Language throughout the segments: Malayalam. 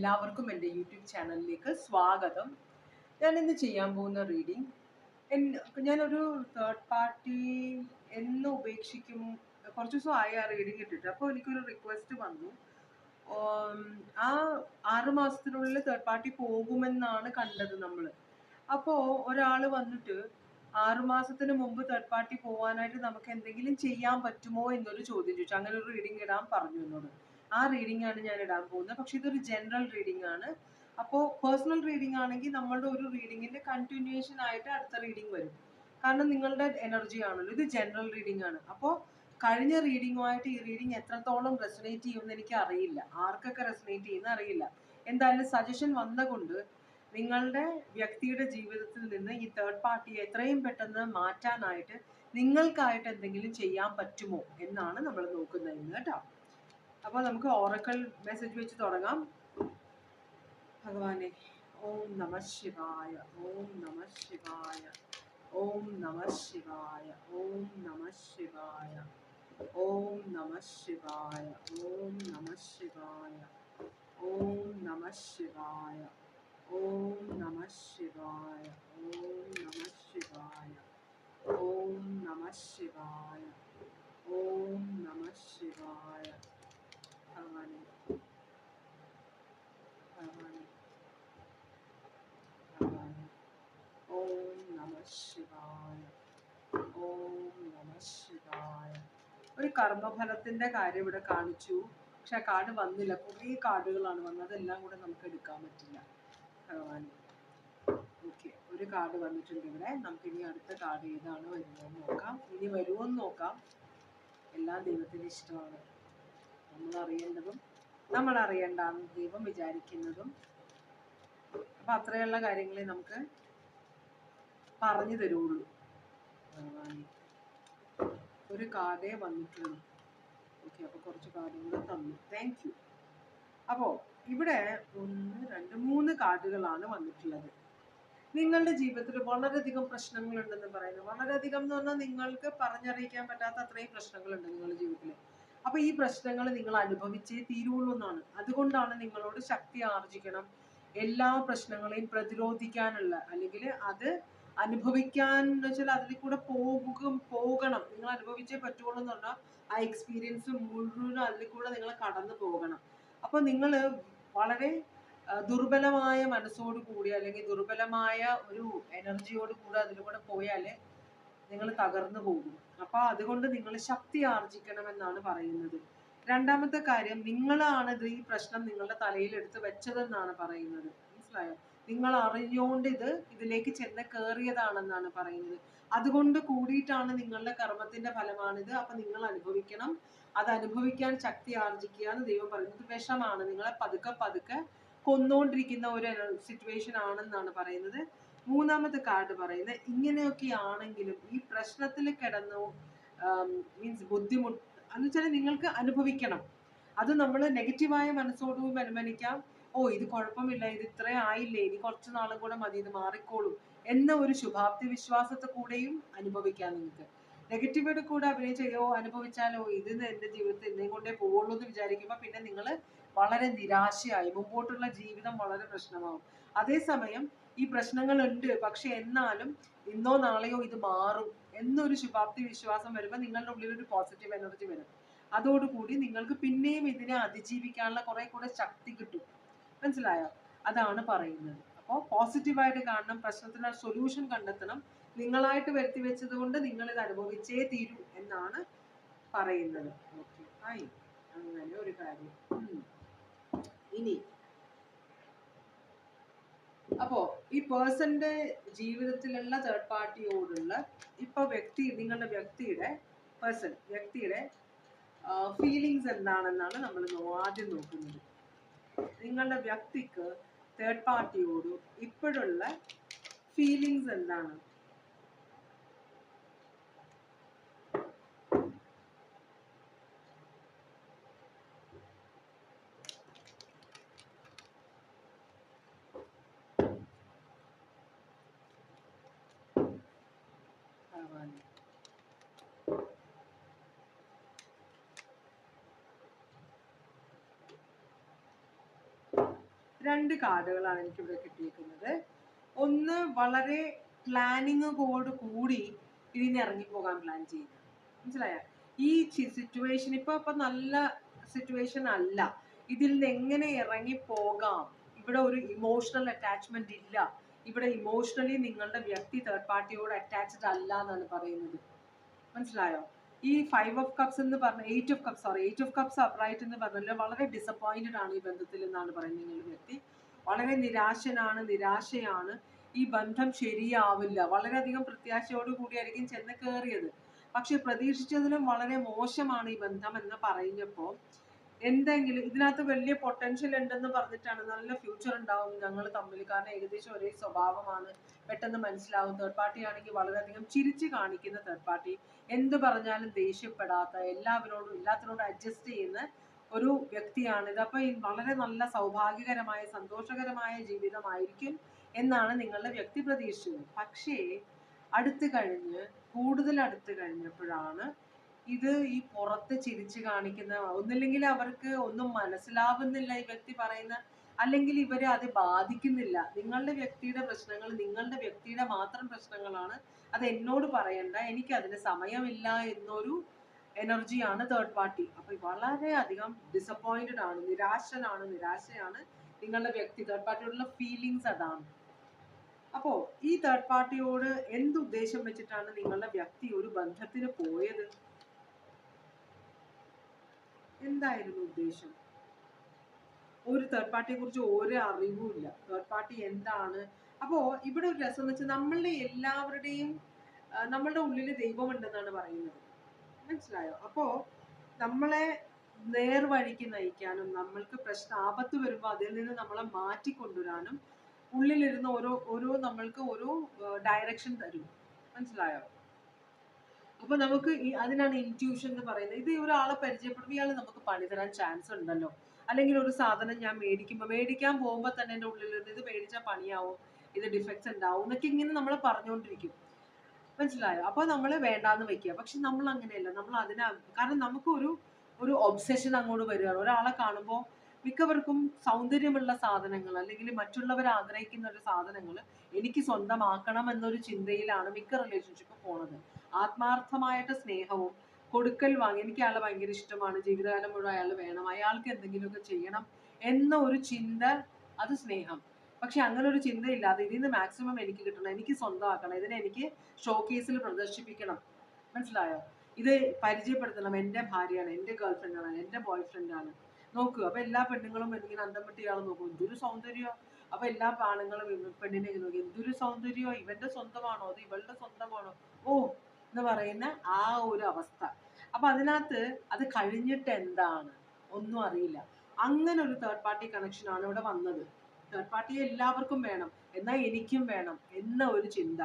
എല്ലാവർക്കും എന്റെ യൂട്യൂബ് ചാനലിലേക്ക് സ്വാഗതം. ഞാൻ ഇന്ന് ചെയ്യാൻ പോകുന്ന റീഡിങ് ഞാനൊരു തേർഡ് പാർട്ടി എന്ന് ഉപേക്ഷിക്കും കുറച്ച് ദിവസം ആയി ആ റീഡിങ് ഇട്ടിട്ട്. അപ്പോൾ എനിക്കൊരു റിക്വസ്റ്റ് വന്നു. ആ ആറ് മാസത്തിനുള്ളിൽ തേർഡ് പാർട്ടി പോകുമെന്നാണ് കണ്ടത് നമ്മൾ. അപ്പോൾ ഒരാൾ വന്നിട്ട് ആറ് മാസത്തിന് മുമ്പ് തേർഡ് പാർട്ടി പോകാനായിട്ട് നമുക്ക് എന്തെങ്കിലും ചെയ്യാൻ പറ്റുമോ എന്നൊരു ചോദ്യം ചോദിച്ചു. അങ്ങനെ ഒരു റീഡിങ് ഇടാൻ പറഞ്ഞു എന്നോട്. ആ റീഡിംഗ് ആണ് ഞാൻ ഇടാൻ പോകുന്നത്. പക്ഷെ ഇതൊരു ജനറൽ റീഡിംഗ് ആണ്. അപ്പോൾ പേഴ്സണൽ റീഡിംഗ് ആണെങ്കിൽ നമ്മളുടെ ഒരു റീഡിങ്ങിന്റെ കണ്ടിന്യൂഷൻ ആയിട്ട് അടുത്ത റീഡിംഗ് വരും. കാരണം നിങ്ങളുടെ എനർജി ആണല്ലോ. ഇത് ജനറൽ റീഡിംഗ് ആണ്. അപ്പോൾ കഴിഞ്ഞ റീഡിങ്ങുമായിട്ട് ഈ റീഡിംഗ് എത്രത്തോളം റെസനേറ്റ് ചെയ്യുമെന്ന് എനിക്ക് അറിയില്ല. ആർക്കൊക്കെ റെസനേറ്റ് ചെയ്യുന്ന അറിയില്ല. എന്തായാലും സജഷൻ വന്നതുകൊണ്ട് നിങ്ങളുടെ വ്യക്തിയുടെ ജീവിതത്തിൽ നിന്ന് ഈ തേർഡ് പാർട്ടിയെ എത്രയും പെട്ടെന്ന് മാറ്റാനായിട്ട് നിങ്ങൾക്കായിട്ട് എന്തെങ്കിലും ചെയ്യാൻ പറ്റുമോ എന്നാണ് നമ്മൾ നോക്കുന്നത് ഇന്ന് കേട്ടോ. അപ്പോൾ നമുക്ക് ഓറക്കൽ മെസ്സേജ് വെച്ച് തുടങ്ങാം ഭഗവാനെ ഓം നമ ശിവായ ഓം നമ ശിവായ ഓം നമ ശിവായ ഓം നമ ശിവായ ഓം നമ ശിവായ ഓം നമ ശിവായ ഓം നമ ശിവായ ഓം നമ ശിവായ ഓം നമ ശിവായ ഓം നമ ശിവായ ഓം നമ ശിവായ ഭഗവാനെ ഭഗവാനെ ഭഗവാനെ ഓം നമ ശിവായ ഓം നമ ശിവായ കർമ്മഫലത്തിന്റെ കാര്യം ഇവിടെ കാണിച്ചു. പക്ഷെ ആ കാർഡ് വന്നില്ല. കുറേ കാർഡുകളാണ് വന്നത്. അതെല്ലാം കൂടെ നമുക്ക് എടുക്കാൻ പറ്റില്ല. ഭഗവാന് ഓക്കെ. ഒരു കാർഡ് വന്നിട്ടുണ്ട് ഇവിടെ. നമുക്ക് ഇനി അടുത്ത കാർഡ് ഏതാണ് വരുന്നതെന്ന് നോക്കാം. ഇനി വരുമോ എന്ന് നോക്കാം. എല്ലാം ദൈവത്തിന്റെ ഇഷ്ടമാണ്. നമ്മൾ അറിയേണ്ടതും നമ്മൾ അറിയേണ്ടാന്ന് ദൈവം വിചാരിക്കുന്നതും. അപ്പൊ അത്രയുള്ള കാര്യങ്ങളെ നമുക്ക് പറഞ്ഞു തരുള്ളൂ. ഭഗവാനെ. ഒരു കാർഡേ വന്നിട്ടുള്ളൂ. ഓക്കെ അപ്പൊ കുറച്ച് കാർഡും കൂടെ തന്നു. താങ്ക് യു അപ്പോൾ ഇവിടെ ഒന്ന് രണ്ട് മൂന്ന് കാർഡുകളാണ് വന്നിട്ടുള്ളത്. നിങ്ങളുടെ ജീവിതത്തിൽ വളരെയധികം പ്രശ്നങ്ങളുണ്ടെന്ന് പറയുന്നത് വളരെയധികം എന്ന് പറഞ്ഞാൽ നിങ്ങൾക്ക് പറഞ്ഞറിയിക്കാൻ പറ്റാത്ത അത്രയും പ്രശ്നങ്ങളുണ്ട് നിങ്ങളുടെ ജീവിതത്തിൽ അപ്പോൾ ഈ പ്രശ്നങ്ങൾ നിങ്ങൾ അനുഭവിച്ചേ തീരുള്ളൂ എന്നാണ്. അതുകൊണ്ടാണ് നിങ്ങളോട് ശക്തി ആർജിക്കണം. എല്ലാ പ്രശ്നങ്ങളെയും പ്രതിരോധിക്കാനുള്ള അല്ലെങ്കിൽ അത് അനുഭവിക്കാൻ എന്ന് വെച്ചാൽ അതിൽ കൂടെ പോകും പോകണം. നിങ്ങൾ അനുഭവിച്ചേ പറ്റുള്ളൂ എന്ന് പറഞ്ഞാൽ ആ എക്സ്പീരിയൻസ് മുഴുവനും അതിൽ കൂടെ നിങ്ങൾ കടന്നു പോകണം. അപ്പൊ നിങ്ങൾ വളരെ ദുർബലമായ മനസ്സോട് കൂടി അല്ലെങ്കിൽ ദുർബലമായ ഒരു എനർജിയോട് കൂടി അതിലൂടെ പോയാൽ നിങ്ങൾ തകർന്നു പോകും. അപ്പൊ അതുകൊണ്ട് നിങ്ങൾ ശക്തി ആർജിക്കണം എന്നാണ് പറയുന്നത്. രണ്ടാമത്തെ കാര്യം നിങ്ങളാണ് ഇത് ഈ പ്രശ്നം നിങ്ങളുടെ തലയിൽ എടുത്ത് വെച്ചതെന്നാണ് പറയുന്നത്. മനസ്സിലായോ? നിങ്ങൾ അറിഞ്ഞുകൊണ്ട് ഇത് ഇതിലേക്ക് ചെന്ന് കയറിയതാണെന്നാണ് പറയുന്നത്. അതുകൊണ്ട് കൂടിയിട്ടാണ് നിങ്ങളുടെ കർമ്മത്തിന്റെ ഫലമാണിത്. അപ്പൊ നിങ്ങൾ അനുഭവിക്കണം. അത് അനുഭവിക്കാൻ ശക്തി ആർജിക്കുക എന്ന് ദൈവം പറയുന്നത് വിഷമാണ്. നിങ്ങളെ പതുക്കെ പതുക്കെ കൊന്നുകൊണ്ടിരിക്കുന്ന ഒരു സിറ്റുവേഷൻ ആണെന്നാണ് പറയുന്നത്. മൂന്നാമത്തെ കാർഡ് പറയുന്നത് ഇങ്ങനെയൊക്കെ ആണെങ്കിലും ഈ പ്രശ്നത്തിൽ കിടന്നു മീൻസ് ബുദ്ധിമുട്ട് എന്ന് വെച്ചാൽ നിങ്ങൾക്ക് അനുഭവിക്കണം. അത് നമ്മൾ നെഗറ്റീവായ മനസ്സോടുകൂടി അനുമാനിക്കാം. ഓ ഇത് കുഴപ്പമില്ല ഇത് ഇത്രയും ആയില്ലേ ഇനി കുറച്ച് നാളും കൂടെ മതി ഇത് മാറിക്കോളും എന്ന ഒരു ശുഭാപ്തി വിശ്വാസത്തെ കൂടെയും അനുഭവിക്കാം നിങ്ങൾക്ക്. നെഗറ്റീവായിട്ട് കൂടെ അഭിനയിച്ച് അനുഭവിച്ചാലോ ഇത് എന്റെ ജീവിതത്തിൽ എന്നെയും കൊണ്ടേ പോവുള്ളൂ എന്ന് വിചാരിക്കുമ്പോൾ പിന്നെ നിങ്ങൾ വളരെ നിരാശയായി മുമ്പോട്ടുള്ള ജീവിതം വളരെ പ്രശ്നമാവും. അതേസമയം ഈ പ്രശ്നങ്ങളുണ്ട് പക്ഷെ എന്നാലും ഇന്നോ നാളെയോ ഇത് മാറും എന്നൊരു ശുഭാപ്തി വിശ്വാസം വരുമ്പോൾ നിങ്ങളുടെ ഉള്ളിൽ ഒരു പോസിറ്റീവ് എനർജി വരും. അതോടുകൂടി നിങ്ങൾക്ക് പിന്നെയും ഇതിനെ അതിജീവിക്കാനുള്ള കുറെ കൂടെ ശക്തി കിട്ടും. മനസ്സിലായോ? അതാണ് പറയുന്നത്. അപ്പോൾ പോസിറ്റീവായിട്ട് കാണണം പ്രശ്നത്തിന് സൊല്യൂഷൻ കണ്ടെത്തണം നിങ്ങളായിട്ട് വരുത്തി വെച്ചത് കൊണ്ട് നിങ്ങൾ ഇത് അനുഭവിച്ചേ തീരൂ എന്നാണ് പറയുന്നത്. ഓക്കെ ആയി. അങ്ങനെ ഒരു കാര്യം. ഇനി. അപ്പോ ഈ പേഴ്സന്റെ ജീവിതത്തിലുള്ള തേർഡ് പാർട്ടിയോടുള്ള ഇപ്പൊ വ്യക്തി നിങ്ങളുടെ വ്യക്തിയുടെ പേഴ്സൺ വ്യക്തിയുടെ ഫീലിങ്സ് എന്താണെന്നാണ് നമ്മൾ ആദ്യം നോക്കുന്നത്. നിങ്ങളുടെ വ്യക്തിക്ക് തേർഡ് പാർട്ടിയോട് ഇപ്പോഴുള്ള ഫീലിങ്സ് എന്താണ് ഭഗവാനെ രണ്ട് കാർഡുകളാണ് എനിക്കിവിടെ കിട്ടിയിരിക്കുന്നത്. ഒന്ന് വളരെ പ്ലാനിങ്ങോട് കൂടി ഇതിന് ഇറങ്ങിപ്പോകാൻ പ്ലാൻ ചെയ്യുന്നത് മനസ്സിലായോ? ഈ സിറ്റുവേഷൻ ഇപ്പൊ ഇപ്പൊ നല്ല സിറ്റുവേഷൻ അല്ല. ഇതിൽ നിന്ന് എങ്ങനെ ഇറങ്ങി പോകാം? ഇവിടെ ഒരു ഇമോഷണൽ അറ്റാച്ച്മെന്റ് ഇല്ല. ഇവിടെ ഇമോഷണലി നിങ്ങളുടെ വ്യക്തി തേർഡ് പാർട്ടിയോട് അറ്റാച്ച്ഡ് അല്ല എന്നാണ് പറയുന്നത്. മനസ്സിലായോ? ഈ ഫൈവ് ഓഫ് കപ്സ് എന്ന് പറഞ്ഞ eight of cups sorry eight of cups upright എന്ന് പറഞ്ഞാൽ വളരെ ഡിസപ്പോയിന്റഡ് ആണ് ഈ ബന്ധത്തിൽ എന്നാണ് പറയുന്നത് നിങ്ങളുടെ വ്യക്തി. വളരെ നിരാശനാണ് നിരാശയാണ്. ഈ ബന്ധം ശരിയാവില്ല. വളരെയധികം പ്രത്യാശയോട് കൂടിയായിരിക്കും ചെന്ന് കയറിയത് പക്ഷെ പ്രതീക്ഷിച്ചതിലും വളരെ മോശമാണ് ഈ ബന്ധം എന്ന് പറഞ്ഞപ്പോൾ എന്തെങ്കിലും ഇതിനകത്ത് വലിയ പൊട്ടൻഷ്യൽ ഉണ്ടെന്ന് പറഞ്ഞിട്ടാണ് നല്ല ഫ്യൂച്ചർ ഉണ്ടാവും. ഞങ്ങൾ തമ്മിൽ കാരണം ഏകദേശം ഒരേ സ്വഭാവമാണ്. പെട്ടെന്ന് മനസ്സിലാവും. തേർഡ് പാർട്ടി ആണെങ്കിൽ വളരെയധികം ചിരിച്ച് കാണിക്കുന്ന തേർഡ് പാർട്ടി എന്ത് പറഞ്ഞാലും ദേഷ്യപ്പെടാത്ത എല്ലാവരോടും എല്ലാത്തിനോടും അഡ്ജസ്റ്റ് ചെയ്യുന്ന ഒരു വ്യക്തിയാണ് അപ്പോൾ വളരെ നല്ല സൗഭാഗ്യകരമായ സന്തോഷകരമായ ജീവിതമായിരിക്കും എന്നാണ് നിങ്ങളുടെ വ്യക്തി പ്രതീക്ഷിച്ചത് പക്ഷേ അടുത്ത് കഴിഞ്ഞ് കൂടുതൽ അടുത്ത് കഴിഞ്ഞപ്പോഴാണ് ഇത് ഈ പുറത്ത് ചിരിച്ച് കാണിക്കുന്ന ഒന്നില്ലെങ്കിൽ അവർക്ക് ഒന്നും മനസ്സിലാവുന്നില്ല ഈ വ്യക്തി പറയുന്ന അല്ലെങ്കിൽ ഇവരെ അത് ബാധിക്കുന്നില്ല. നിങ്ങളുടെ വ്യക്തിയുടെ പ്രശ്നങ്ങൾ നിങ്ങളുടെ വ്യക്തിയുടെ മാത്രം പ്രശ്നങ്ങളാണ്. അത് എന്നോട് പറയണ്ട. എനിക്ക് അതിന് സമയമില്ല എന്നൊരു എനർജിയാണ് തേർഡ് പാർട്ടി അപ്പൊ വളരെ അധികം ഡിസപ്പോയിന്റഡ് ആണ് നിരാശനാണ് നിരാശയാണ് നിങ്ങളുടെ വ്യക്തി. തേർഡ് പാർട്ടിയോടുള്ള ഫീലിങ്സ് അതാണ്. അപ്പോ ഈ തേർഡ് പാർട്ടിയോട് എന്തുദ്ദേശം വെച്ചിട്ടാണ് നിങ്ങളുടെ വ്യക്തി ഒരു ബന്ധത്തിന് പോയത്? എന്തായിരുന്നു ഉദ്ദേശം? ഒരു തേർഡ് പാർട്ടിയെ കുറിച്ച് ഒരു അറിവുമില്ല തേർഡ് പാർട്ടി എന്താണ്? അപ്പോ ഇവിടെ ഒരു രസം എന്ന് നമ്മളുടെ എല്ലാവരുടെയും നമ്മളുടെ ഉള്ളിൽ ദൈവമുണ്ടെന്നാണ് പറയുന്നത്. മനസ്സിലായോ? അപ്പോ നമ്മളെ നേർവഴിക്ക് നയിക്കാനും നമ്മൾക്ക് പ്രശ്ന ആപത്ത് വരുമ്പോൾ അതിൽ നിന്ന് നമ്മളെ മാറ്റിക്കൊണ്ടുവരാനും ഉള്ളിലിരുന്ന് ഓരോ ഓരോ നമ്മൾക്ക് ഓരോ ഡയറക്ഷൻ തരും. മനസ്സിലായോ? അപ്പൊ നമുക്ക് അതിനാണ് ഇന്റ്യൂഷൻ എന്ന് പറയുന്നത്. ഇത് ഒരാളെ പരിചയപ്പെടുമ്പോൾ ഇയാൾ നമുക്ക് പണി തരാൻ ചാൻസ് ഉണ്ടല്ലോ. അല്ലെങ്കിൽ ഒരു സാധനം ഞാൻ മേടിക്കുമ്പോൾ മേടിക്കാൻ പോകുമ്പോൾ തന്നെ എന്റെ ഉള്ളിൽ നിന്ന് ഇത് മേടിച്ചാൽ പണിയാവും? ഇത് ഡിഫക്ട്സ് ഉണ്ടാവും? എന്നൊക്കെ ഇങ്ങനെ നമ്മൾ പറഞ്ഞുകൊണ്ടിരിക്കും. മനസ്സിലായോ? അപ്പോൾ നമ്മൾ വേണ്ടാന്ന് വെക്കുക. പക്ഷെ നമ്മൾ അങ്ങനെയല്ല. നമ്മൾ അതിനെ കാരണം നമുക്കൊരു ഒരു ഒബ്സെഷൻ അങ്ങോട്ട് വരികയാണ്. ഒരാളെ കാണുമ്പോൾ മിക്കവർക്കും സൗന്ദര്യമുള്ള സാധനങ്ങൾ അല്ലെങ്കിൽ മറ്റുള്ളവർ ആഗ്രഹിക്കുന്ന ഒരു സാധനങ്ങൾ എനിക്ക് സ്വന്തമാക്കണം എന്നൊരു ചിന്തയിലാണ് മിക്ക റിലേഷൻഷിപ്പ് പോണത്. ആത്മാർത്ഥമായിട്ട് സ്നേഹവും കൊടുക്കൽ വാങ്ങി എനിക്ക് അയാളെ ഭയങ്കര ഇഷ്ടമാണ്. ജീവിതകാലം മുഴുവൻ അയാൾ വേണം. അയാൾക്ക് എന്തെങ്കിലുമൊക്കെ ചെയ്യണം എന്ന ഒരു ചിന്ത അത് സ്നേഹം. പക്ഷെ അങ്ങനെ ഒരു ചിന്തയില്ലാതെ ഇതിൽ നിന്ന് മാക്സിമം എനിക്ക് കിട്ടണം. എനിക്ക് സ്വന്തമാക്കണം. ഇതിനെ എനിക്ക് ഷോ കേസിൽ പ്രദർശിപ്പിക്കണം. മനസ്സിലായോ? ഇത് പരിചയപ്പെടുത്തണം. എന്റെ ഭാര്യയാണ് എന്റെ ഗേൾ ഫ്രണ്ടാണ് എന്റെ ബോയ് ഫ്രണ്ടാണ് നോക്കൂ. അപ്പൊ എല്ലാ പെണ്ണുങ്ങളും എന്തെങ്കിലും അന്തം നോക്കും. എന്തൊരു സൗന്ദര്യോ അപ്പൊ എല്ലാ ആണുങ്ങളും പെണ്ണിനെ നോക്കും. എന്തൊരു സൗന്ദര്യോ ഇവന്റെ സ്വന്തമാണോ? അത് ഇവളുടെ സ്വന്തമാണോ? ഓ എന്ന് പറയുന്ന ആ ഒരു അവസ്ഥ. അപ്പൊ അതിനകത്ത് അത് കഴിഞ്ഞിട്ട് എന്താണ്? ഒന്നും അറിയില്ല. അങ്ങനെ ഒരു തേർഡ് പാർട്ടി ആണ് ഇവിടെ വന്നത്. തേർഡ് പാർട്ടിയെ എല്ലാവർക്കും വേണം. എന്നാൽ എനിക്കും വേണം എന്ന ഒരു ചിന്ത.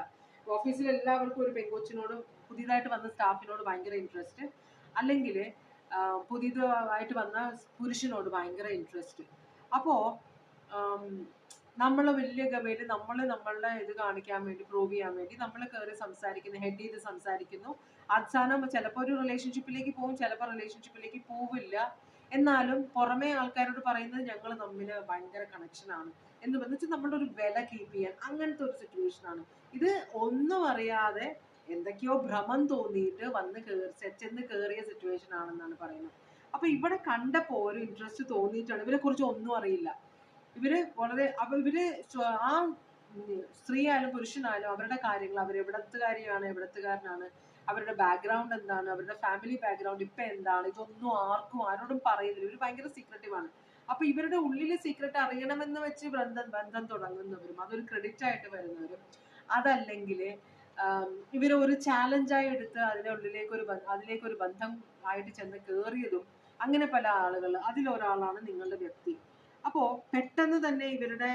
ഓഫീസിൽ എല്ലാവർക്കും ഒരു പെങ്കൊച്ചിനോട് പുതിയതായിട്ട് വന്ന സ്റ്റാഫിനോട് ഭയങ്കര ഇൻട്രസ്റ്റ് അല്ലെങ്കിൽ പുതിയതായിട്ട് വന്ന പുരുഷനോട് ഭയങ്കര ഇൻട്രസ്റ്റ് അപ്പോൾ നമ്മൾ വലിയ ഗമയിൽ നമ്മൾ നമ്മളുടെ ഇത് കാണിക്കാൻ വേണ്ടി പ്രൂവ് ചെയ്യാൻ വേണ്ടി നമ്മൾ കയറി സംസാരിക്കുന്നു ഹെഡ് ചെയ്ത് സംസാരിക്കുന്നു. അവസാനം ചിലപ്പോൾ ഒരു റിലേഷൻഷിപ്പിലേക്ക് പോകും ചിലപ്പോൾ റിലേഷൻഷിപ്പിലേക്ക് പോവില്ല. എന്നാലും പുറമേ ആൾക്കാരോട് പറയുന്നത് ഞങ്ങൾ തമ്മിൽ ഭയങ്കര കണക്ഷനാണ് എന്ന് പറഞ്ഞിട്ട് നമ്മളുടെ ഒരു വില കീപ്പ് ചെയ്യാൻ അങ്ങനത്തെ ഒരു സിറ്റുവേഷൻ ആണ്. ഇത് ഒന്നും അറിയാതെ എന്തൊക്കെയോ ഭ്രമം തോന്നിയിട്ട് വന്ന് കേറി ചെന്ന് കയറിയ സിറ്റുവേഷൻ ആണെന്നാണ് പറയുന്നത്. അപ്പൊ ഇവിടെ കണ്ടപ്പോ ഒരു ഇൻട്രസ്റ്റ് തോന്നിയിട്ടാണ്. ഇവരെ കുറിച്ച് ഒന്നും അറിയില്ല. ഇവർ വളരെ അപ്പൊ ഇവർ ആ ഉം, സ്ത്രീ ആയാലും പുരുഷനായാലും അവരുടെ കാര്യങ്ങൾ അവർ എവിടത്തുകാരിയാണ് എവിടത്തുകാരനാണ് അവരുടെ ബാക്ക്ഗ്രൗണ്ട് എന്താണ് അവരുടെ ഫാമിലി ബാക്ക്ഗ്രൗണ്ട് ഇപ്പൊ എന്താണ് ഇതൊന്നും ആർക്കും ആരോടും പറയുന്നില്ല. ഇവർ ഭയങ്കര സീക്രട്ടീവ് ആണ്. അപ്പൊ ഇവരുടെ ഉള്ളിലെ സീക്രട്ട് അറിയണമെന്ന് വെച്ച് ബന്ധം ബന്ധം തുടങ്ങുന്നവരും അതൊരു ക്രെഡിറ്റ് ആയിട്ട് വരുന്നവരും അതല്ലെങ്കിൽ ഇവരെ ഒരു ചാലഞ്ചായി എടുത്ത് അതിന്റെ ഉള്ളിലേക്ക് ഒരു അതിലേക്ക് ഒരു ബന്ധം ആയിട്ട് ചെന്ന് കേറിയതും അങ്ങനെ പല ആളുകൾ അതിലൊരാളാണ് നിങ്ങളുടെ വ്യക്തി. അപ്പോ പെട്ടെന്ന് തന്നെ ഇവരുടെ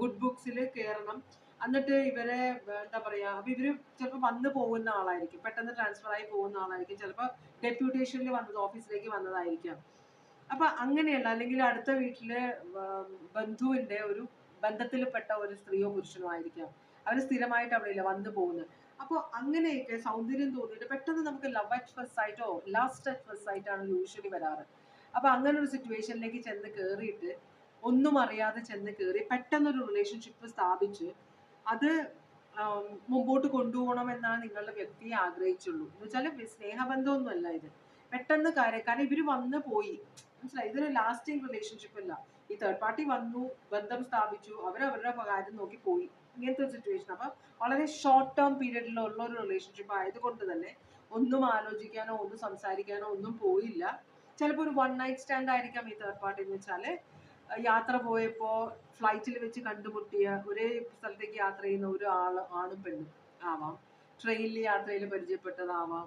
ഗുഡ് ബുക്സിൽ കയറണം എന്നിട്ട് ഇവരെ എന്താ പറയാ അപ്പൊ ഇവർ ചിലപ്പോൾ വന്ന് പോകുന്ന ആളായിരിക്കും. പെട്ടെന്ന് ട്രാൻസ്ഫർ ആയി പോകുന്ന ആളായിരിക്കും. ചിലപ്പോൾ ഡെപ്യൂട്ടേഷനിൽ വന്നത് ഓഫീസിലേക്ക് വന്നതായിരിക്കാം. അപ്പൊ അങ്ങനെയല്ല അല്ലെങ്കിൽ അടുത്ത വീട്ടിലെ ബന്ധുവിന്റെ ഒരു ബന്ധത്തിൽപ്പെട്ട ഒരു സ്ത്രീയോ പുരുഷനോ ആയിരിക്കാം. അവർ സ്ഥിരമായിട്ട് അവിടെയില്ല വന്ന് പോകുന്നത്. അപ്പോൾ അങ്ങനെയൊക്കെ സൗന്ദര്യം തോന്നിയിട്ട് പെട്ടെന്ന് നമുക്ക് ലവ് അറ്റ് ആയിട്ടോ സൈറ്റോ ലാസ്റ്റ് ഫസ്റ്റ് സൈറ്റ് യൂഷ്വലി വരാറ്. അപ്പൊ അങ്ങനെ ഒരു സിറ്റുവേഷനിലേക്ക് ചെന്ന് കയറിയിട്ട് ഒന്നും അറിയാതെ ചെന്ന് കയറി പെട്ടെന്നൊരു റിലേഷൻഷിപ്പ് സ്ഥാപിച്ച് അത് മുമ്പോട്ട് കൊണ്ടുപോകണം നിങ്ങളുടെ വ്യക്തിയെ ആഗ്രഹിച്ചുള്ളൂ. എന്ന് വെച്ചാൽ സ്നേഹബന്ധമൊന്നുമല്ല ഇത്. പെട്ടെന്ന് കാര്യം കാരണം ഇവർ വന്ന് പോയി. മനസ്സിലായി? ഇതൊരു ലാസ്റ്റിംഗ് റിലേഷൻഷിപ്പ് അല്ല. ഈ തേർഡ് പാർട്ടി വന്നു ബന്ധം സ്ഥാപിച്ചു അവരവരുടെ കാര്യം നോക്കി പോയി. ഇങ്ങനത്തെ ഒരു സിറ്റുവേഷൻ അപ്പൊ വളരെ ഷോർട്ട് ടേം പീരീഡിലുള്ള ഒരു റിലേഷൻഷിപ്പ് ആയതുകൊണ്ട് തന്നെ ഒന്നും ആലോചിക്കാനോ ഒന്നും സംസാരിക്കാനോ ഒന്നും പോയില്ല. ചിലപ്പോൾ ഒരു വൺ നൈറ്റ് സ്റ്റാൻഡ് ആയിരിക്കാം ഈ തേർഡ് പാർട്ടി എന്ന് വെച്ചാൽ. അഹ് യാത്ര പോയപ്പോ ഫ്ലൈറ്റിൽ വെച്ച് കണ്ടുമുട്ടിയ ഒരേ സ്ഥലത്തേക്ക് യാത്ര ചെയ്യുന്ന ഒരു ആൾ ആണും പെണ്ണും ആവാം. ട്രെയിനിൽ യാത്രയിൽ പരിചയപ്പെട്ടതാവാം.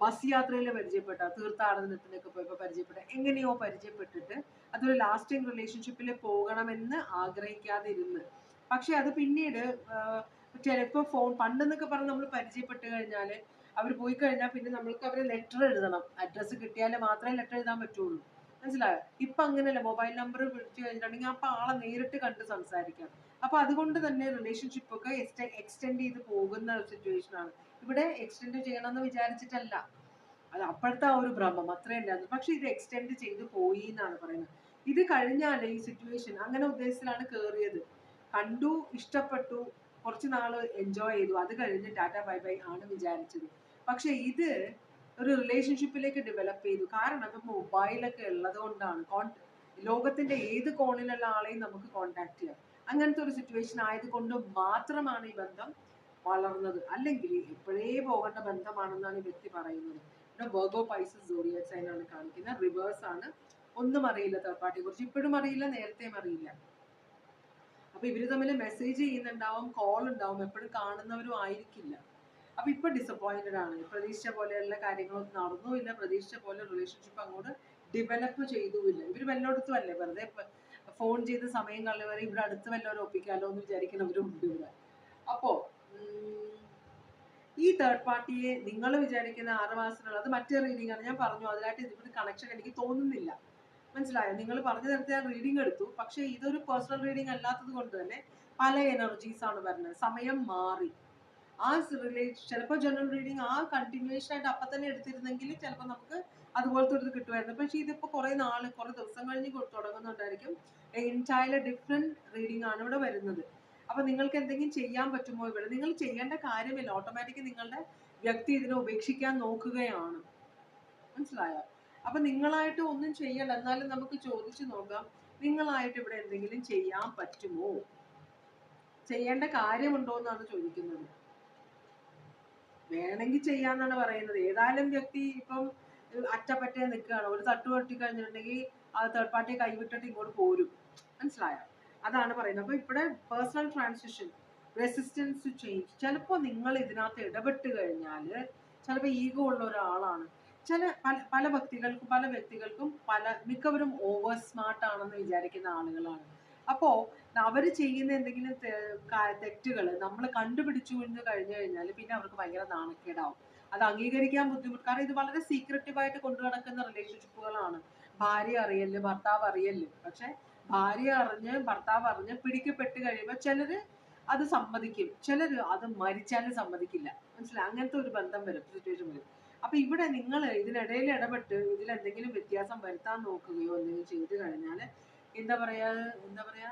ബസ് യാത്രയിൽ പരിചയപ്പെട്ട തീർത്ഥാടനത്തിനൊക്കെ പോയപ്പോൾ പരിചയപ്പെട്ട എങ്ങനെയോ പരിചയപ്പെട്ടിട്ട് അതൊരു ലാസ്റ്റിംഗ് റിലേഷൻഷിപ്പിൽ പോകണമെന്ന് ആഗ്രഹിക്കാതെ ഇരുന്ന് പക്ഷെ അത് പിന്നീട് ചിലപ്പോൾ ഫോൺ പണ്ടെന്നൊക്കെ പറഞ്ഞ് നമ്മൾ പരിചയപ്പെട്ട് കഴിഞ്ഞാൽ അവർ പോയി കഴിഞ്ഞാൽ പിന്നെ നമ്മൾക്ക് അവരെ ലെറ്റർ എഴുതണം. അഡ്രസ്സ് കിട്ടിയാൽ മാത്രമേ ലെറ്റർ എഴുതാൻ പറ്റുള്ളൂ. മനസ്സിലായോ? ഇപ്പൊ അങ്ങനെയല്ല മൊബൈൽ നമ്പർ വിളിച്ചു കഴിഞ്ഞിട്ടുണ്ടെങ്കിൽ അപ്പൊ ആളെ നേരിട്ട് കണ്ട് സംസാരിക്കാം. അപ്പൊ അതുകൊണ്ട് തന്നെ റിലേഷൻഷിപ്പ് ഒക്കെ എക്സ്റ്റെൻഡ് ചെയ്ത് പോകുന്ന ഒരു സിറ്റുവേഷൻ ആണ്. ഇവിടെ എക്സ്റ്റെൻഡ് ചെയ്യണമെന്ന് വിചാരിച്ചിട്ടല്ല. അത് അപ്പോഴത്തെ ആ ഒരു ഭ്രമം അത്രേ ഉണ്ടായിരുന്നു. പക്ഷെ ഇത് എക്സ്റ്റെൻഡ് ചെയ്ത് പോയി എന്നാണ് പറയുന്നത്. ഇത് കഴിഞ്ഞാൽ ഈ സിറ്റുവേഷൻ അങ്ങനെ ഉദ്ദേശത്തിലാണ് കേറിയത്. കണ്ടു ഇഷ്ടപ്പെട്ടു കുറച്ച് നാൾ എൻജോയ് ചെയ്തു. അത് കഴിഞ്ഞ് ടാറ്റ ബൈ ബൈ ആണ് വിചാരിച്ചത്. പക്ഷെ ഇത് ഒരു റിലേഷൻഷിപ്പിലേക്ക് ഡെവലപ്പ് ചെയ്തു. കാരണം ഇപ്പം മൊബൈലൊക്കെ ഉള്ളത് കൊണ്ടാണ്. ലോകത്തിന്റെ ഏത് കോണിലുള്ള ആളെയും നമുക്ക് കോണ്ടാക്ട് ചെയ്യാം. അങ്ങനത്തെ ഒരു സിറ്റുവേഷൻ ആയതുകൊണ്ട് മാത്രമാണ് ഈ ബന്ധം വളർന്നത്. അല്ലെങ്കിൽ ഇപ്പോഴേ പോകേണ്ട ബന്ധമാണെന്നാണ് ഈ വ്യക്തി പറയുന്നത്. ഇവിടെ വെർഗോ പൈസസ് സോറിയക് സൈൻ ആണ് കാണിക്കുന്നത്. റിവേഴ്സ് ആണ്. ഒന്നും അറിയില്ല തേർഡ് പാർട്ടിയെ കുറിച്ച്. ഇപ്പോഴും അറിയില്ല നേരത്തെയും അറിയില്ല. അപ്പൊ ഇവർ തമ്മിൽ മെസ്സേജ് ചെയ്യുന്നുണ്ടാവും കോൾ ഉണ്ടാവും. എപ്പോഴും കാണുന്നവരും ആയിരിക്കില്ല. അപ്പൊ ഇപ്പൊ ഡിസപ്പോയിന്റഡ് ആണ്. പ്രതീക്ഷിച്ച പോലെയുള്ള കാര്യങ്ങളൊന്നും നടന്നുമില്ല. പ്രതീക്ഷിച്ച പോലെ റിലേഷൻഷിപ്പ് അങ്ങോട്ട് ഡെവലപ്പ് ചെയ്തുമില്ല. ഇവർ വല്ലയിടത്തും അല്ലേ? വെറുതെ ഫോൺ ചെയ്ത് സമയം കളയുവരെ ഇവിടെ അടുത്ത് വല്ലവരും ഒപ്പിക്കാലോ എന്ന് വിചാരിക്കുന്നവരും ഉണ്ട് ഇവിടെ. അപ്പോ ഉം, ഈ തേർഡ് പാർട്ടിയെ നിങ്ങൾ വിചാരിക്കുന്ന ആറ് മാസത്തിനുള്ള അത് മറ്റേ റീഡിംഗ് ആണ്. ഞാൻ പറഞ്ഞു അതിനായിട്ട് ഇവിടെ കണക്ഷൻ എനിക്ക് തോന്നുന്നില്ല. മനസ്സിലായോ? നിങ്ങൾ പറഞ്ഞ നേരത്തെ ഞാൻ റീഡിംഗ് എടുത്തു. പക്ഷേ ഇതൊരു പേഴ്സണൽ റീഡിംഗ് അല്ലാത്തത് കൊണ്ട് തന്നെ പല എനർജീസ് ആണ് വരുന്നത്. സമയം മാറി. ആ റിലേറ്റ് ചിലപ്പോൾ ജനറൽ റീഡിങ് ആ കണ്ടിന്യൂഷൻ ആയിട്ട് അപ്പം തന്നെ എടുത്തിരുന്നെങ്കിൽ ചിലപ്പോൾ നമുക്ക് അതുപോലത്തെ ഒരു ഇത് കിട്ടുമായിരുന്നു. പക്ഷേ ഇതിപ്പോൾ കുറേ നാൾ കുറേ ദിവസം കഴിഞ്ഞ് തുടങ്ങുന്നുണ്ടായിരിക്കും. എന്റയർലി ഡിഫറെന്റ് റീഡിംഗ് ആണ് ഇവിടെ വരുന്നത്. അപ്പോൾ നിങ്ങൾക്ക് എന്തെങ്കിലും ചെയ്യാൻ പറ്റുമോ ഇവിടെ? നിങ്ങൾ ചെയ്യേണ്ട കാര്യമില്ല. ഓട്ടോമാറ്റിക് നിങ്ങളുടെ വ്യക്തി ഇതിനെ ഉപേക്ഷിക്കാൻ നോക്കുകയാണ്. മനസ്സിലായോ? അപ്പൊ നിങ്ങളായിട്ട് ഒന്നും ചെയ്യണ്ട. എന്നാലും നമുക്ക് ചോദിച്ചു നോക്കാം. നിങ്ങളായിട്ട് ഇവിടെ എന്തെങ്കിലും ചെയ്യാൻ പറ്റുമോ? ചെയ്യേണ്ട കാര്യമുണ്ടോ എന്നാണ് ചോദിക്കുന്നത്. വേണമെങ്കിൽ ചെയ്യാന്നാണ് പറയുന്നത്. ഏതായാലും വ്യക്തി ഇപ്പം അറ്റപ്പറ്റേ നിൽക്കുകയാണ് ഒരു തട്ട് പൊട്ടി കഴിഞ്ഞിട്ടുണ്ടെങ്കിൽ ആ തേർഡ് പാർട്ടി കൈവിട്ടിട്ട് ഇങ്ങോട്ട് പോരും. മനസ്സിലായോ? അതാണ് പറയുന്നത്. അപ്പൊ ഇവിടെ പേഴ്സണൽ ട്രാൻസിഷൻ റെസിസ്റ്റൻസ് ചേഞ്ച് ചിലപ്പോൾ നിങ്ങൾ ഇതിനകത്ത് ഇടപെട്ട് കഴിഞ്ഞാൽ ചിലപ്പോൾ ഈഗോ ഉള്ള ഒരാളാണ്. ചില പല പല വ്യക്തികൾക്കും പല വ്യക്തികൾക്കും പല മിക്കവരും ഓവർ സ്മാർട്ട് ആണെന്ന് വിചാരിക്കുന്ന ആളുകളാണ്. അപ്പോൾ അവർ ചെയ്യുന്ന എന്തെങ്കിലും തെറ്റുകൾ നമ്മൾ കണ്ടുപിടിച്ചു എന്ന് കഴിഞ്ഞു കഴിഞ്ഞാൽ പിന്നെ അവർക്ക് ഭയങ്കര നാണക്കേടാവും. അത് അംഗീകരിക്കാൻ ബുദ്ധിമുട്ട്. കാരണം ഇത് വളരെ സീക്രട്ടീവായിട്ട് കൊണ്ടു നടക്കുന്ന റിലേഷൻഷിപ്പുകളാണ് ഭാര്യ അറിയൽ ഭർത്താവ് അറിയൽ പക്ഷെ ഭാര്യ അറിഞ്ഞ് ഭർത്താവ് അറിഞ്ഞ് പിടിക്കപ്പെട്ട് കഴിയുമ്പോൾ ചിലര് അത് സമ്മതിക്കും. ചിലര് അത് മരിച്ചാലും സമ്മതിക്കില്ല. മനസ്സിലായി അങ്ങനത്തെ ഒരു ബന്ധം വരും സിറ്റുവേഷൻ വരും. അപ്പൊ ഇവിടെ നിങ്ങൾ ഇതിനിടയിൽ ഇടപെട്ട് ഇതിൽ എന്തെങ്കിലും വ്യത്യാസം വരുത്താൻ നോക്കുകയോ എന്തെങ്കിലും ചെയ്തു കഴിഞ്ഞാൽ എന്താ പറയാ എന്താ പറയാ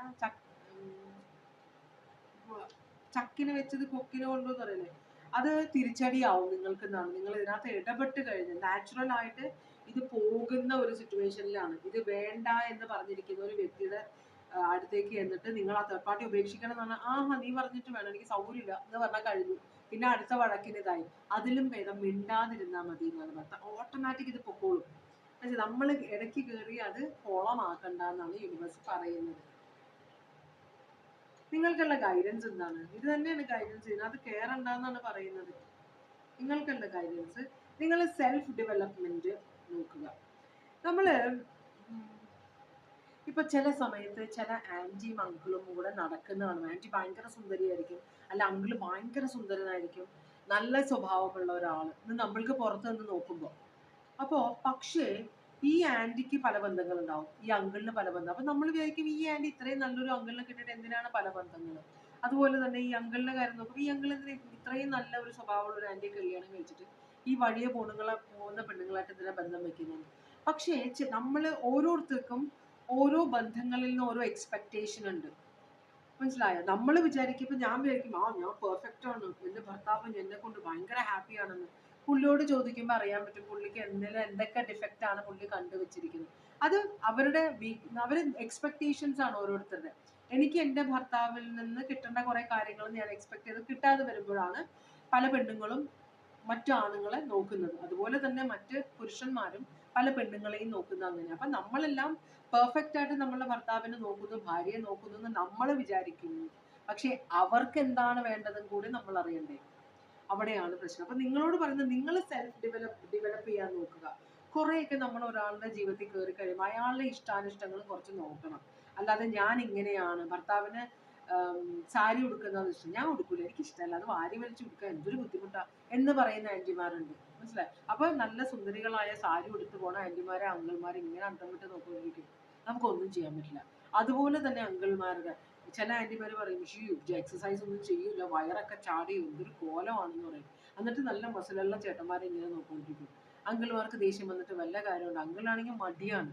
ചക്കിന് വെച്ചത് കൊക്കിന് കൊണ്ടുവന്ന് പറയല്ലേ? അത് തിരിച്ചടിയാവും നിങ്ങൾക്ക് എന്നാണ്. നിങ്ങൾ ഇതിനകത്ത് ഇടപെട്ട് കഴിഞ്ഞ് നാച്ചുറൽ ആയിട്ട് ഇത് പോകുന്ന ഒരു സിറ്റുവേഷനിലാണ് ഇത് വേണ്ട എന്ന് പറഞ്ഞിരിക്കുന്ന ഒരു വ്യക്തിയുടെ അടുത്തേക്ക് എന്നിട്ട് നിങ്ങൾ ആ തേർഡ് പാർട്ടി ഉപേക്ഷിക്കണം എന്ന് പറഞ്ഞാൽ ആഹാ നീ പറഞ്ഞിട്ട് വേണം എനിക്ക് സൗകര്യമില്ല എന്ന് പറഞ്ഞാൽ കഴിഞ്ഞു. പിന്നെ അടുത്ത വഴക്കിന് ഇതായി. അതിലും ഭേദം മിണ്ടാതിരുന്നാൽ മതി എന്നാണ് പറഞ്ഞത് ഓട്ടോമാറ്റിക് ഇത് പൊക്കോളും. പക്ഷെ നമ്മൾ ഇടയ്ക്ക് കയറി അത് കുളമാക്കണ്ട എന്നാണ് യൂണിവേഴ്സ് പറയുന്നത്. നിങ്ങൾക്കുള്ള ഗൈഡൻസ് എന്താണ്? ഇത് തന്നെയാണ് ഗൈഡൻസ് ഇതിനകത്ത് കെയർ എന്നാണ് പറയുന്നത്. നിങ്ങൾക്കുള്ള ഗൈഡൻസ് നിങ്ങൾ സെൽഫ് ഡെവലപ്മെന്റ് നോക്കുക നമ്മൾ ഇപ്പൊ ചില സമയത്ത് ചില ആന്റിയും അങ്കിളും കൂടെ നടക്കുന്നതാണ്. ആന്റി ഭയങ്കര സുന്ദരിയായിരിക്കും. അല്ല അങ്കിൾ ഭയങ്കര സുന്ദരനായിരിക്കും. നല്ല സ്വഭാവമുള്ള ഒരാൾ ഇത് നമ്മൾക്ക് പുറത്തു നിന്ന് നോക്കുമ്പോൾ അപ്പോൾ പക്ഷേ ഈ ആന്റിക്ക് പല ബന്ധങ്ങൾ ഉണ്ടാവും ഈ അങ്കിളിന് പല ബന്ധം. അപ്പൊ നമ്മൾ വിചാരിക്കും ഈ ആന്റി ഇത്രയും നല്ലൊരു അങ്കിളിനെ കിട്ടിയിട്ട് എന്തിനാണ് പല ബന്ധങ്ങൾ അതുപോലെ തന്നെ ഈ അങ്കിളിന്റെ കാര്യം നോക്കുമ്പോൾ ഈ അങ്കിൾ എന്തിനാ ഇത്രയും നല്ല ഒരു സ്വഭാവമുള്ള ഒരു ആന്റിയെ കല്യാണം കഴിച്ചിട്ട് ഈ വഴിയ പൊണ്ണുങ്ങളെ പോകുന്ന പെണ്ണുങ്ങളായിട്ട് എന്തിനാ ബന്ധം വെക്കുന്നുണ്ട് പക്ഷേ നമ്മൾ ഓരോരുത്തർക്കും ഓരോ ബന്ധങ്ങളിൽ നിന്ന് ഓരോ എക്സ്പെക്ടേഷൻ ഉണ്ട്. മനസ്സിലായോ? നമ്മൾ വിചാരിക്കും ഞാൻ വിചാരിക്കും ആ ഞാൻ പെർഫെക്റ്റ് ആണ്. എന്റെ ഭർത്താവ് എന്നെ കൊണ്ട് ഭയങ്കര ഹാപ്പി ആണെന്ന്. പുള്ളിയോട് ചോദിക്കുമ്പോൾ അറിയാൻ പറ്റും പുള്ളിക്ക് എന്തെങ്കിലും എന്തൊക്കെ ഡിഫക്റ്റ് ആണ് പുള്ളി കണ്ടുവച്ചിരിക്കുന്നത്. അത് അവരുടെ അവർ എക്സ്പെക്ടേഷൻസ് ആണ് ഓരോരുത്തരുടെ. എനിക്ക് എന്റെ ഭർത്താവിൽ നിന്ന് കിട്ടേണ്ട കുറെ കാര്യങ്ങൾ ഞാൻ എക്സ്പെക്ട് ചെയ്ത് കിട്ടാതെ വരുമ്പോഴാണ് പല പെണ്ണുങ്ങളും മറ്റു ആണുങ്ങളെ നോക്കുന്നത്. അതുപോലെ തന്നെ മറ്റ് പുരുഷന്മാരും പല പെണ്ണുങ്ങളെയും നോക്കുന്നത് അങ്ങനെ അപ്പൊ നമ്മളെല്ലാം പെർഫെക്റ്റ് ആയിട്ട് നമ്മളെ ഭർത്താവിനെ നോക്കുന്നു ഭാര്യയെ നോക്കുന്നു എന്ന് നമ്മൾ വിചാരിക്കുന്നു. പക്ഷെ അവർക്ക് എന്താണ് വേണ്ടതും കൂടി നമ്മൾ അറിയണ്ടേ അവിടെയാണ് പ്രശ്നം. അപ്പൊ നിങ്ങളോട് പറയുന്നത് നിങ്ങൾ സെൽഫ് ഡെവലപ്പ് ഡെവലപ്പ് ചെയ്യാൻ നോക്കുക. കുറേയൊക്കെ നമ്മൾ ഒരാളുടെ ജീവിതത്തിൽ കയറി കഴിയുമ്പോൾ അയാളുടെ ഇഷ്ടാനിഷ്ടങ്ങൾ കുറച്ച് നോക്കണം. അല്ലാതെ ഞാൻ ഇങ്ങനെയാണ്. ഭർത്താവിന് സാരി ഉടുക്കുന്നത് ഇഷ്ടം ഞാൻ ഉടുക്കൂല. എനിക്ക് ഇഷ്ടമല്ല അത് വാരി വലിച്ച് ഉടുക്കാൻ എന്തൊരു ബുദ്ധിമുട്ടാ എന്ന് പറയുന്ന ആന്റിമാരുണ്ട് മനസ്സിലായി? അപ്പൊ നല്ല സുന്ദരികളായ സാരി ഉടുത്ത് പോണ ആന്റിമാരെ അങ്കിൾമാരെ ഇങ്ങനെ അന്തം വിട്ട് നോക്കിക്കൊണ്ടിരിക്കും നമുക്കൊന്നും ചെയ്യാൻ പറ്റില്ല. അതുപോലെ തന്നെ അങ്കിൾമാരുടെ ചില ആന്റിമാർ പറയും ഷീ എക്സസൈസ് ഒന്നും ചെയ്യൂല വയറൊക്കെ ചാടി എന്തൊരു കോലമാണെന്ന് പറയും. എന്നിട്ട് നല്ല മസിലുള്ള ചേട്ടന്മാരെ ഇങ്ങനെ നോക്കിക്കൊണ്ടിരിക്കും. അങ്കിൾമാർക്ക് ദേഷ്യം വന്നിട്ട് വല്ല കാര്യമുണ്ട്? അങ്കിളാണെങ്കിൽ മടിയാണ്.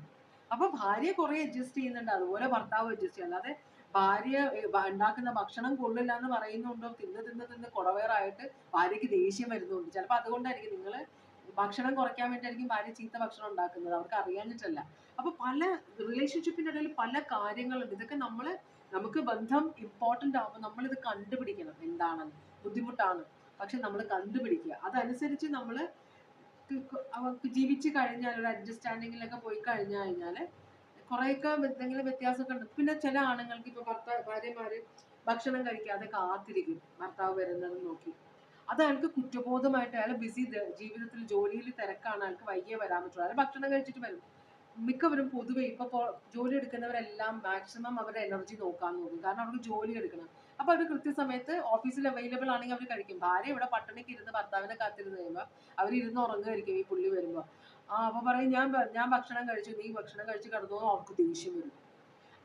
അപ്പൊ ഭാര്യ കുറെ അഡ്ജസ്റ്റ് ചെയ്യുന്നുണ്ട്. അതുപോലെ ഭർത്താവ് അഡ്ജസ്റ്റ് ചെയ്യും. അല്ലാതെ ഭാര്യ ഉണ്ടാക്കുന്ന ഭക്ഷണം കൊള്ളില്ല എന്ന് പറയുന്നുണ്ടോ? തിന്ന് തിന്ന് തിന്ന് കുടവേറായിട്ട് ഭാര്യക്ക് ദേഷ്യം വരുന്നുണ്ട്. ചിലപ്പോൾ അതുകൊണ്ടായിരിക്കും നിങ്ങൾ ഭക്ഷണം കുറയ്ക്കാൻ വേണ്ടിയായിരിക്കും ഭാര്യ ചീത്ത ഭക്ഷണം ഉണ്ടാക്കുന്നത്. അവർക്ക് അറിയാഞ്ഞിട്ടല്ല. അപ്പൊ പല റിലേഷൻഷിപ്പിന്റെ ഇടയിൽ പല കാര്യങ്ങളുണ്ട്. ഇതൊക്കെ നമ്മൾ നമുക്ക് ബന്ധം ഇമ്പോർട്ടന്റ് ആകുമ്പോൾ നമ്മളിത് കണ്ടുപിടിക്കണം എന്താണെന്ന്. ബുദ്ധിമുട്ടാണ്. പക്ഷെ നമ്മൾ കണ്ടുപിടിക്കുക. അതനുസരിച്ച് നമ്മൾ അവർക്ക് ജീവിച്ച് കഴിഞ്ഞാൽ ഒരു അണ്ടർസ്റ്റാൻഡിങ്ങിലൊക്കെ പോയി കഴിഞ്ഞു കഴിഞ്ഞാൽ കുറേയൊക്കെ എന്തെങ്കിലും വ്യത്യാസമൊക്കെ ഉണ്ട്. പിന്നെ ചില ആണുങ്ങൾക്ക് ഇപ്പൊ ഭർത്താവ് ഭാര്യമാർ ഭക്ഷണം കഴിക്കാതെ കാത്തിരിക്കും. ഭർത്താവ് വരുന്നത് നോക്കി. അത് അയാൾക്ക് കുറ്റബോധമായിട്ട് അയാൾ ബിസി ജീവിതത്തിൽ ജോലിയിൽ തിരക്കാണ്. അയാൾക്ക് വൈകിയേ വരാൻ പറ്റുള്ളൂ അയാൾ ഭക്ഷണം കഴിച്ചിട്ട് വരും. മിക്കവരും പൊതുവെ ഇപ്പൊ പോ- ജോലി എടുക്കുന്നവരെല്ലാം മാക്സിമം അവരുടെ എനർജി നോക്കാൻ നോക്കും കാരണം അവർക്ക് ജോലി എടുക്കണം. അപ്പൊ അവർ കൃത്യസമയത്ത് ഓഫീസിൽ അവൈലബിൾ ആണെങ്കിൽ അവർ കഴിക്കും. ഭാര്യ ഇവിടെ പട്ടിണിക്ക് ഇരുന്ന് ഭർത്താവിനെ കാത്തിരുന്ന് കഴിയുമ്പോൾ അവർ ഇരുന്ന് ഉറങ്ങുമായിരിക്കും ഈ പുള്ളി വരുമ്പോൾ ആ അപ്പൊ പറയും ഞാൻ ഞാൻ ഭക്ഷണം കഴിച്ചു നീ ഭക്ഷണം കഴിച്ച് കിടന്നു അവർക്ക് ദേഷ്യം വരും.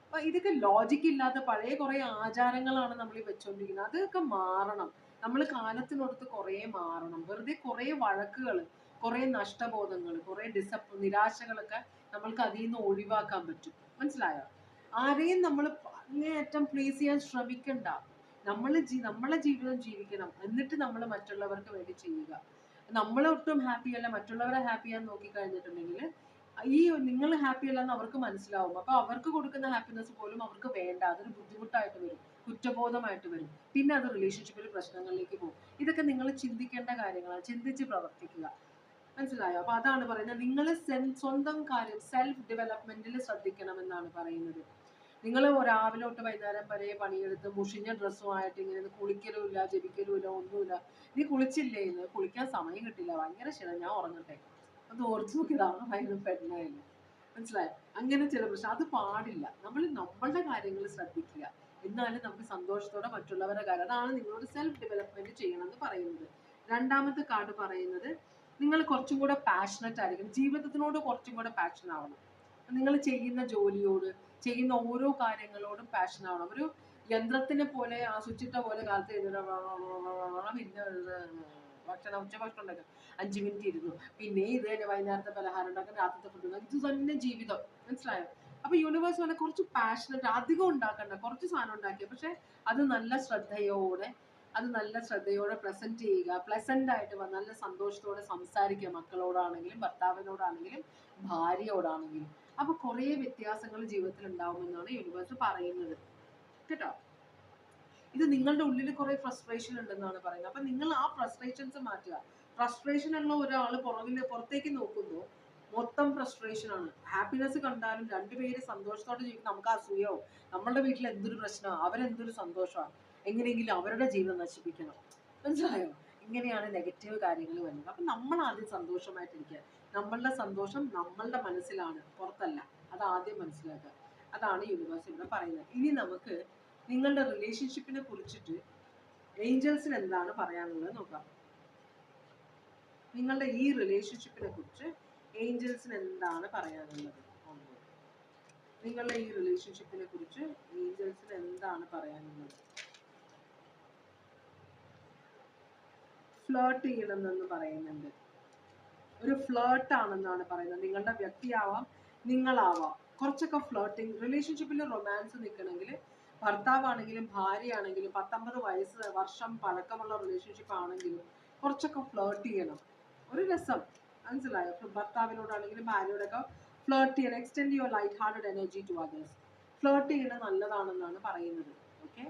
അപ്പൊ ഇതൊക്കെ ലോജിക്ക് ഇല്ലാത്ത പഴയ കുറെ ആചാരങ്ങളാണ് നമ്മൾ ഈ വെച്ചുകൊണ്ടിരിക്കുന്നത് അതൊക്കെ മാറണം. നമ്മൾ കാലത്തിനൊടുത്ത് കുറേ മാറണം. വെറുതെ കുറേ വഴക്കുകൾ കുറേ നഷ്ടബോധങ്ങൾ കുറേ ഡിസപ്പ് നിരാശകളൊക്കെ നമ്മൾക്ക് അതിൽ നിന്ന് ഒഴിവാക്കാൻ പറ്റും. മനസ്സിലായോ? ആരെയും നമ്മൾ അങ്ങേയറ്റം പ്ലീസ് ചെയ്യാൻ ശ്രമിക്കണ്ട. നമ്മൾ നമ്മളെ ജീവിതം ജീവിക്കണം. എന്നിട്ട് നമ്മൾ മറ്റുള്ളവർക്ക് വേണ്ടി ചെയ്യുക. നമ്മൾ ഒട്ടും ഹാപ്പി അല്ല. മറ്റുള്ളവരെ ഹാപ്പി ചെയ്യാൻ നോക്കി കഴിഞ്ഞിട്ടുണ്ടെങ്കിൽ ഈ നിങ്ങൾ ഹാപ്പി അല്ലെന്ന് അവർക്ക് മനസ്സിലാവും. അപ്പൊ അവർക്ക് കൊടുക്കുന്ന ഹാപ്പിനെസ് പോലും അവർക്ക് വേണ്ട. അതൊരു ബുദ്ധിമുട്ടായിട്ട് വരും. കുറ്റബോധമായിട്ട് വരും. പിന്നെ അത് റിലേഷൻഷിപ്പിൽ പ്രശ്നങ്ങളിലേക്ക് പോകും. ഇതൊക്കെ നിങ്ങൾ ചിന്തിക്കേണ്ട കാര്യങ്ങളാണ്. ചിന്തിച്ച് പ്രവർത്തിക്കുക. മനസ്സിലായോ? അപ്പൊ അതാണ് പറയുന്നത്. നിങ്ങൾ സ്വന്തം കാര്യം സെൽഫ് ഡെവലപ്മെന്റിൽ ശ്രദ്ധിക്കണം എന്നാണ് പറയുന്നത്. നിങ്ങൾ രാവിലെ തൊട്ട് വൈകുന്നേരം വരെ പണിയെടുത്ത് മുഷിഞ്ഞ ഡ്രസ്സുമായിട്ട് ഇങ്ങനെ കുളിക്കലും ഇല്ല ജപിക്കലും ഇല്ല ഒന്നുമില്ല. നീ കുളിച്ചില്ലേ ഇന്ന് കുളിക്കാൻ സമയം കിട്ടില്ല. ഭയങ്കര ക്ഷീണം. ഞാൻ ഉറങ്ങട്ടെ. അത് ഓർത്ത് നോക്കിയതാണ് ഭയങ്കര പെണ്ണായിരുന്നു മനസ്സിലായോ? അങ്ങനെ ചില പ്രശ്നം. അത് പാടില്ല. നമ്മൾ നമ്മളുടെ കാര്യങ്ങൾ ശ്രദ്ധിക്കുക. എന്നാലും നമുക്ക് സന്തോഷത്തോടെ മറ്റുള്ളവരുടെ കാര്യം. അതാണ് നിങ്ങളോട് സെൽഫ് ഡെവലപ്മെന്റ് ചെയ്യണം എന്ന് പറയുന്നത്. രണ്ടാമത്തെ കാർഡ് പറയുന്നത് നിങ്ങൾ കുറച്ചും കൂടെ പാഷനറ്റ് ആയിരിക്കണം. ജീവിതത്തിനോട് കുറച്ചും കൂടെ പാഷൻ ആവണം. നിങ്ങൾ ചെയ്യുന്ന ജോലിയോട് ചെയ്യുന്ന ഓരോ കാര്യങ്ങളോടും പാഷൻ ആവണം. ഒരു യന്ത്രത്തിനെ പോലെ ആ സ്വിച്ചിട്ട പോലെ കാലത്ത് പിന്നെ ഭക്ഷണം ഉച്ചഭക്ഷണം ഉണ്ടാക്കുക അഞ്ച് മിനിറ്റ് ഇരുന്നു. പിന്നെ ഇത് തന്നെ വൈകുന്നേരത്തെ പലഹാരം ഉണ്ടാക്കും രാത്രിത്തെ ഫുഡ് ഉണ്ടാക്കും. ഇത് തന്നെ ജീവിതം. മനസ്സിലായോ? അപ്പൊ യൂണിവേഴ്സ് പറഞ്ഞ കുറച്ച് പാഷനറ്റ് അധികം ഉണ്ടാക്കണ്ട. കുറച്ച് സാധനം ഉണ്ടാക്കിയ പക്ഷെ അത് നല്ല ശ്രദ്ധയോടെ അത് നല്ല ശ്രദ്ധയോടെ പ്രസന്റ് ചെയ്യുക പ്ലസന്റ് ആയിട്ട് നല്ല സന്തോഷത്തോടെ സംസാരിക്കുക മക്കളോടാണെങ്കിലും ഭർത്താവിനോടാണെങ്കിലും ഭാര്യയോടാണെങ്കിലും. അപ്പൊ കുറേ വ്യത്യാസങ്ങൾ ജീവിതത്തിൽ ഉണ്ടാവുമെന്നാണ് യൂണിവേഴ്സ് പറയുന്നത്. കേട്ടോ? ഇത് നിങ്ങളുടെ ഉള്ളിൽ കുറെ ഫ്രസ്ട്രേഷൻ ഉണ്ടെന്നാണ് പറയുന്നത്. അപ്പൊ നിങ്ങൾ ആ ഫ്രസ്ട്രേഷൻസ് മാറ്റുക. ഫ്രസ്ട്രേഷൻ ഉള്ള ഒരാൾ പുറകിൽ പുറത്തേക്ക് നോക്കുമ്പോൾ മൊത്തം ഫ്രസ്ട്രേഷൻ ആണ്. ഹാപ്പിനെസ് കണ്ടാലും രണ്ടുപേര് സന്തോഷത്തോടെ ജീവിക്കും. നമുക്ക് അസൂയോ നമ്മളുടെ വീട്ടിൽ എന്തൊരു പ്രശ്നമാണ് അവരെന്തൊരു സന്തോഷമാണ് എങ്ങനെയെങ്കിലും അവരുടെ ജീവിതം നശിപ്പിക്കണം. മനസ്സിലായോ? ഇങ്ങനെയാണ് നെഗറ്റീവ് കാര്യങ്ങൾ വരുന്നത്. അപ്പൊ നമ്മൾ ആദ്യം സന്തോഷമായിട്ടിരിക്കുക നമ്മളുടെ സന്തോഷം നമ്മളുടെ മനസ്സിലാണ്. പുറത്തല്ല. അത് ആദ്യം മനസ്സിലാക്കുക. അതാണ് യൂണിവേഴ്സ് ഇവിടെ പറയുന്നത്. ഇനി നമുക്ക് നിങ്ങളുടെ റിലേഷൻഷിപ്പിനെ കുറിച്ചിട്ട് ഏഞ്ചൽസിന് എന്താണ് പറയാനുള്ളത് നോക്കാം. നിങ്ങളുടെ ഈ റിലേഷൻഷിപ്പിനെ കുറിച്ച് ഏഞ്ചൽസിന് എന്താണ് പറയാനുള്ളത്? നിങ്ങളുടെ ഈ റിലേഷൻഷിപ്പിനെ കുറിച്ച് ഏഞ്ചൽസിന് എന്താണ് പറയാനുള്ളത്? ഫ്ലേർട്ട് ചെയ്യണമെന്ന് പറയുന്നുണ്ട്. ഒരു ഫ്ലേർട്ട് ആണെന്നാണ് പറയുന്നത്. നിങ്ങളുടെ വ്യക്തിയാവാം നിങ്ങളാവാം. കുറച്ചൊക്കെ ഫ്ലോട്ടിങ് റിലേഷൻഷിപ്പിൽ റൊമാൻസ് നിൽക്കണമെങ്കിൽ ഭർത്താവാണെങ്കിലും ഭാര്യയാണെങ്കിലും പത്തൊമ്പത് വയസ്സ് വർഷം പഴക്കമുള്ള റിലേഷൻഷിപ്പ് ആണെങ്കിലും കുറച്ചൊക്കെ ഫ്ലേർട്ട് ചെയ്യണം. ഒരു രസം. മനസ്സിലായോ? ഭർത്താവിനോടാണെങ്കിലും ഭാര്യയോടൊക്കെ ഫ്ലേർട്ട് ചെയ്യണം. Extend your light hearted energy to others flirt ചെയ്യണത് നല്ലതാണെന്നാണ് പറയുന്നത്. ഓക്കെ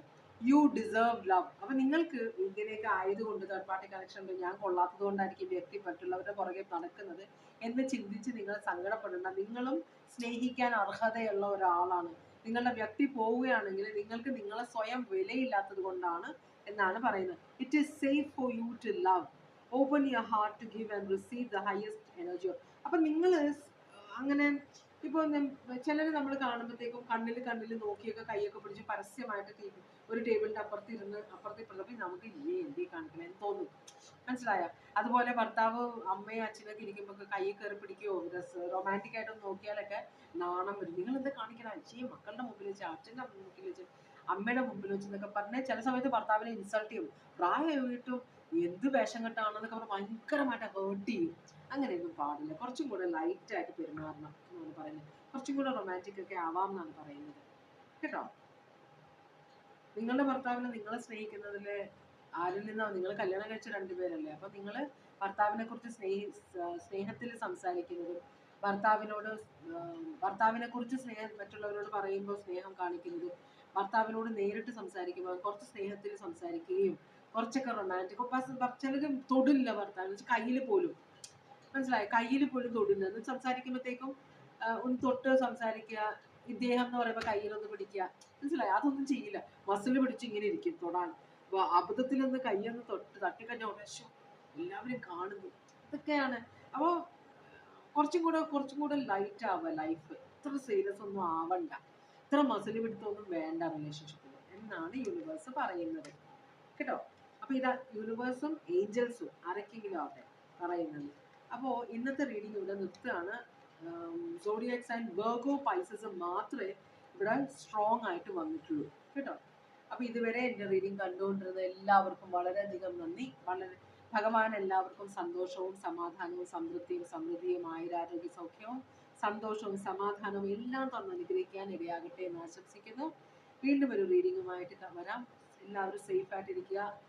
യു ഡിസേർവ് ലവ് അപ്പൊ നിങ്ങൾക്ക് ഇങ്ങനെയൊക്കെ ആയതുകൊണ്ട് തേർഡ് പാർട്ടി കണക്ഷൻ ഞാൻ കൊള്ളാത്തത് കൊണ്ടായിരിക്കും വ്യക്തി മറ്റുള്ളവരുടെ പുറകെ നടക്കുന്നത് എന്ന് ചിന്തിച്ച് നിങ്ങൾ സങ്കടപ്പെടേണ്ട. നിങ്ങളും സ്നേഹിക്കാൻ അർഹതയുള്ള ഒരാളാണ്. നിങ്ങളുടെ വ്യക്തി പോവുകയാണെങ്കിൽ നിങ്ങൾക്ക് നിങ്ങളെ സ്വയം വിലയില്ലാത്തത് കൊണ്ടാണ് എന്നാണ് പറയുന്നത്. It is safe for you to love open your heart to give and receive the highest energy അപ്പൊ നിങ്ങൾ അങ്ങനെ ഇപ്പോൾ ചിലർ നമ്മൾ കാണുമ്പോഴത്തേക്കും കണ്ണിൽ കണ്ണിൽ നോക്കിയൊക്കെ കൈയൊക്കെ പിടിച്ച് പരസ്യമായിട്ട് ടി ഒരു ടേബിളിന്റെ അപ്പുറത്ത് ഇരുന്ന് അപ്പുറത്ത് ഇപ്പുറത്ത് നമുക്ക് ഈ എന്തേ കാണിക്കണം എന്ന് തോന്നും. മനസ്സിലായോ? അതുപോലെ ഭർത്താവ് അമ്മയും അച്ഛനൊക്കെ ഇരിക്കുമ്പോൾ കൈ കയറി പിടിക്കുകയോ റൊമാന്റിക് ആയിട്ടൊന്ന് നോക്കിയാലൊക്കെ നാണം വരും. നിങ്ങൾ എന്താ കാണിക്കണം? അച്ഛയും മക്കളുടെ മുമ്പിൽ വെച്ച് അച്ഛന്റെ മുമ്പിൽ വെച്ച് അമ്മയുടെ മുമ്പിൽ വെച്ച് എന്നൊക്കെ പറഞ്ഞാൽ ചില സമയത്ത് ഭർത്താവിനെ ഇൻസൾട്ട് ചെയ്യും. പ്രായമായിട്ടും എന്ത് വേഷം കെട്ടാണെന്നൊക്കെ പറഞ്ഞ് ഭയങ്കരമായിട്ട് ഹേർട്ട് ചെയ്യും. അങ്ങനെയൊന്നും പാടില്ല. കുറച്ചും കൂടെ ലൈറ്റ് ആയിട്ട് പെരുമാറണം എന്നാണ് പറയുന്നത്. കുറച്ചും കൂടെ റൊമാന്റിക് ഒക്കെ ആവാം എന്നാണ് പറയുന്നത്. കേട്ടോ? നിങ്ങളുടെ ഭർത്താവിനെ നിങ്ങളെ സ്നേഹിക്കുന്നതിൽ ആരിൽ നിന്നാണ് നിങ്ങൾ കല്യാണം കഴിച്ച രണ്ടുപേരല്ലേ അപ്പൊ നിങ്ങൾ ഭർത്താവിനെ കുറിച്ച് സ്നേഹി സ്നേഹത്തിൽ സംസാരിക്കുന്നതും ഭർത്താവിനോട് ഭർത്താവിനെ കുറിച്ച് സ്നേഹം മറ്റുള്ളവരോട് പറയുമ്പോൾ സ്നേഹം കാണിക്കുന്നതും ഭർത്താവിനോട് നേരിട്ട് സംസാരിക്കുമ്പോൾ കുറച്ച് സ്നേഹത്തിൽ സംസാരിക്കുകയും കുറച്ചൊക്കെ റൊമാന്റിക് ചിലരും തൊടില്ല ഭർത്താവിന് കയ്യിൽ പോലും മനസ്സിലായി? കയ്യിൽ പോലും തൊടില്ല. എന്ന് സംസാരിക്കുമ്പോഴത്തേക്കും ഒന്ന് തൊട്ട് സംസാരിക്കുക ഇദ്ദേഹം എന്ന് പറയുമ്പോൾ കയ്യിലൊന്ന് പിടിക്കുക. മനസ്സിലായി? അതൊന്നും ചെയ്യില്ല. മസിൽ പിടിച്ച് ഇങ്ങനെ ഇരിക്കും. തൊടാൻ. അബദ്ധത്തിലൊന്ന് കയ്യൊന്ന് തൊട്ട് തട്ടിക്കഴിഞ്ഞ ഉടശോ എല്ലാവരും കാണുന്നു. ഇതൊക്കെയാണ്. അപ്പോൾ കുറച്ചും കൂടെ കുറച്ചും കൂടെ ലൈറ്റ് ആവുക ലൈഫ് ഇത്ര സീരിയസ് ഒന്നും ആവണ്ട. ഇത്ര മസിൽ പിടുത്തൊന്നും വേണ്ട റിലേഷൻഷിപ്പിൽ എന്നാണ് യൂണിവേഴ്സ് പറയുന്നത്. കേട്ടോ? അപ്പൊ ഇതാ യൂണിവേഴ്സും ഏഞ്ചൽസും ആരൊക്കെങ്കിലും ആവട്ടെ പറയുന്നത്. അപ്പോൾ ഇന്നത്തെ റീഡിംഗ് ഇവിടെ നിർത്തുകയാണ്. സോഡിയക് ആൻഡ് വേർഗോ പൈസസ് മാത്രമേ ഇവിടെ സ്ട്രോങ് ആയിട്ട് വന്നിട്ടുള്ളൂ. കേട്ടോ? അപ്പോൾ ഇതുവരെ എന്റെ റീഡിംഗ് കണ്ടുകൊണ്ടിരുന്ന എല്ലാവർക്കും വളരെയധികം നന്ദി. വളരെ ഭഗവാൻ എല്ലാവർക്കും സന്തോഷവും സമാധാനവും സംതൃപ്തിയും സമൃദ്ധിയും ആയുരാരോഗ്യ സൗഖ്യവും സന്തോഷവും സമാധാനവും എല്ലാം തന്നെ അനുഗ്രഹിക്കാൻ ഇടയാകട്ടെ എന്ന് ആശംസിക്കുന്നു. വീണ്ടും ഒരു റീഡിങ്ങുമായിട്ട് വരാം. എല്ലാവരും സേഫ് ആയിട്ടിരിക്കുക.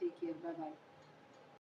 Take care bye by